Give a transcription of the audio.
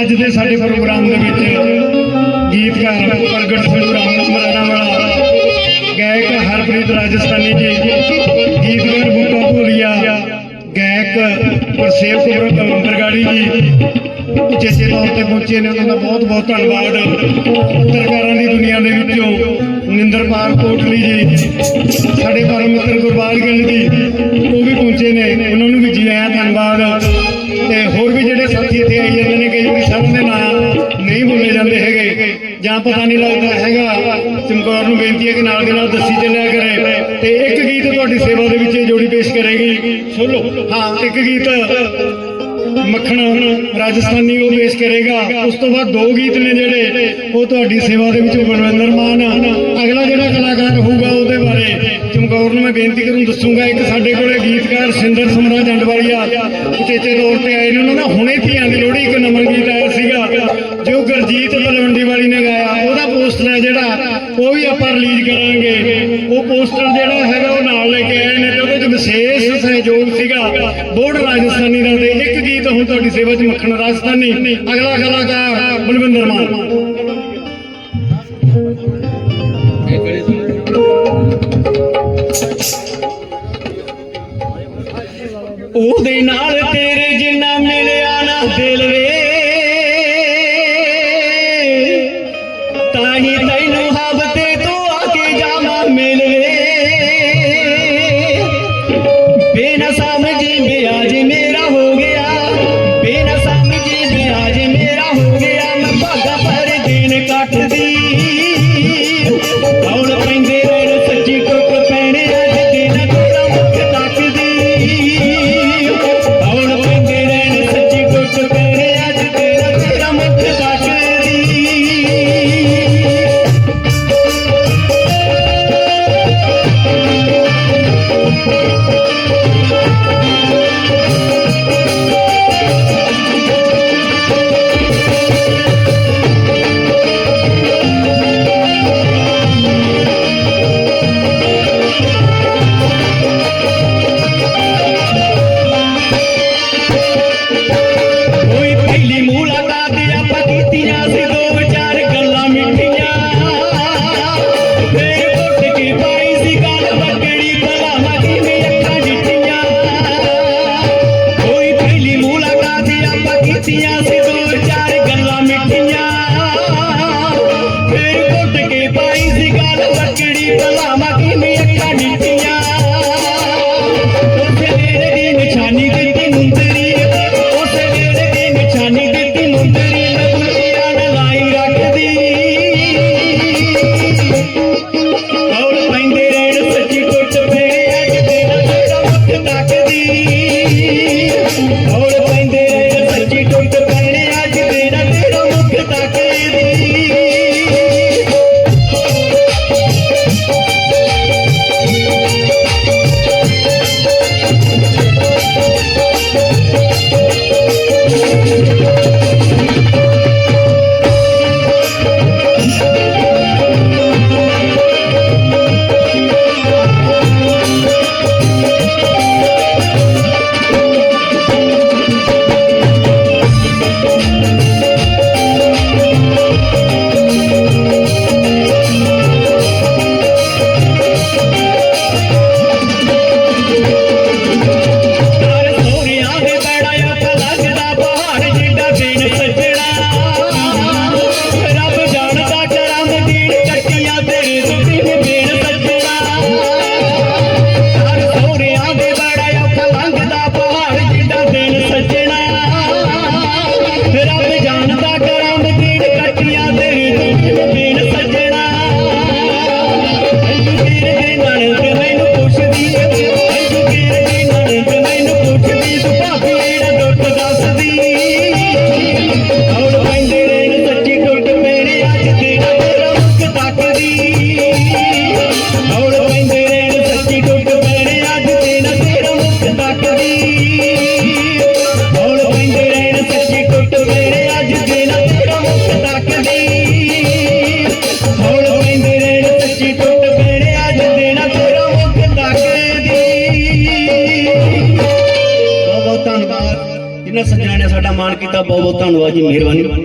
ਅੱਜ ਦੇ ਸਾਡੇ ਪ੍ਰੋਗਰਾਮ ਦੇ ਵਿੱਚ ਗੀਤਕਾਰ ਪ੍ਰਗਟ ਸਿੰਘ ਰਾਮ ਮਰਾਣਾ ਵਾਲਾ ਗਾਇਕ ਹਰਪ੍ਰੀਤ ਰਾਜਸਥਾਨੀ ਜੀ, ਗੀਤਕਾਰ ਬੂਟਾ ਭੂਰੀਆ ਗਾਇਕ ਪ੍ਰਸੇਵ ਕੌਰ ਬਰਗਾੜੀ ਜੀ ਉਚੇਚੇ ਤੌਰ ਤੇ ਪਹੁੰਚੇ ਨੇ, ਉਹਨਾਂ ਦਾ ਬਹੁਤ ਬਹੁਤ ਧੰਨਵਾਦ। ਪੱਤਰਕਾਰਾਂ ਦੀ ਦੁਨੀਆ ਦੇ ਵਿੱਚੋਂ ਨਿੰਦਰਪਾਲ ਕੋਟਲੀ ਜੀ, ਸਾਡੇ ਪਰਮ ਮਿੱਤਰ ਗੁਰਬਾਜ ਗਿੱਲ ਜੀ, ਉਹ ਵੀ ਪਹੁੰਚੇ ਨੇ। ਹੈਗੇ ਪਤਾ ਨਹੀਂ ਲੱਗਦਾ ਹੈਗਾ। ਚਮਕੌਰ ਨੂੰ ਬੇਨਤੀ ਹੈ ਕਿ ਨਾਲ ਦੇ ਨਾਲ ਦੱਸੀ ਚੱਲਿਆ ਕਰੇ। ਤੇ ਇੱਕ ਗੀਤ ਤੁਹਾਡੀ ਸੇਵਾ ਦੇ ਵਿੱਚ ਇਹ ਜੋੜੀ ਪੇਸ਼ ਕਰੇਗੀ। ਸੁਣ ਲਓ। ਹਾਂ, ਇੱਕ ਗੀਤ ਮੱਖਣ ਰਾਜਸਥਾਨੀ ਉਹ ਪੇਸ਼ ਕਰੇਗਾ। ਉਸ ਤੋਂ ਬਾਅਦ ਦੋ ਗੀਤ ਨੇ ਜਿਹੜੇ, ਉਹ ਤੁਹਾਡੀ ਸੇਵਾ ਦੇ ਵਿੱਚ ਬਲਵਿੰਦਰ ਮਾਨ। ਅਗਲਾ ਜਿਹੜਾ ਕਲਾਕਾਰ ਹੋਊਗਾ ਚਮਕੌਰ ਨੂੰ ਮੈਂ ਬੇਨਤੀ ਕਰੂੰ, ਦੱਸੂਗਾ ਇੱਕ ਸਾਡੇ ਕੋਲੇ ਗੀਤਕਾਰ ਸਿੰਦਰ ਸਮਰਾ ਜੰਡਵਾਲੀਆ ਉਚੇਚੇ ਤੌਰ ਤੇ ਆਏ ਨੇ। ਉਹਨਾਂ ਦਾ ਹੁਣੇ ਧੀਆਂ ਦੀ ਲੋਹੜੀ ਇੱਕ ਨਮਨ ਗੀਤ ਆਇਆ ਸੀਗਾ, ਜੋ ਗੁਰਜੀਤ ਬਲਵੰਡੀ ਵਾਲੀ ਨੇ ਗਾਇਆ। ਉਹਦਾ ਪੋਸਟਰ ਹੈ ਜਿਹੜਾ, ਉਹ ਵੀ ਆਪਾਂ ਰਿਲੀਜ਼ ਕਰਾਂਗੇ। ਉਹ ਪੋਸਟਰ ਜਿਹੜਾ ਹੈਗਾ, ਉਹ ਨਾਲ ਲੈ ਕੇ ਆਏ ਨੇ ਤੇ ਉਹਦੇ ਵਿੱਚ ਵਿਸ਼ੇਸ਼ ਸਹਿਯੋਗ ਸੀਗਾ। ਬੋਰਡ ਰਾਜਸਥਾਨੀ ਦਾ ਤੇ ਇੱਕ ਗੀਤ ਹੁਣ ਤੁਹਾਡੀ ਸੇਵਾ 'ਚ ਮੱਖਣ ਰਾਜਸਥਾਨੀ। ਅਗਲਾ ਕਲਾਕਾਰ ਬਲਵਿੰਦਰ ਮਾਨ। ਉਹਦੇ ਨਾਲ ਮੁੱਖ ਤੱਕਦੀ ਸੱਜਣਾ ਨੇ ਸਾਡਾ ਮਾਣ ਕੀਤਾ ਬਹੁਤ ਬਹੁਤ ਧੰਨਵਾਦ ਜੀ ਮਿਹਰਬਾਨੀ।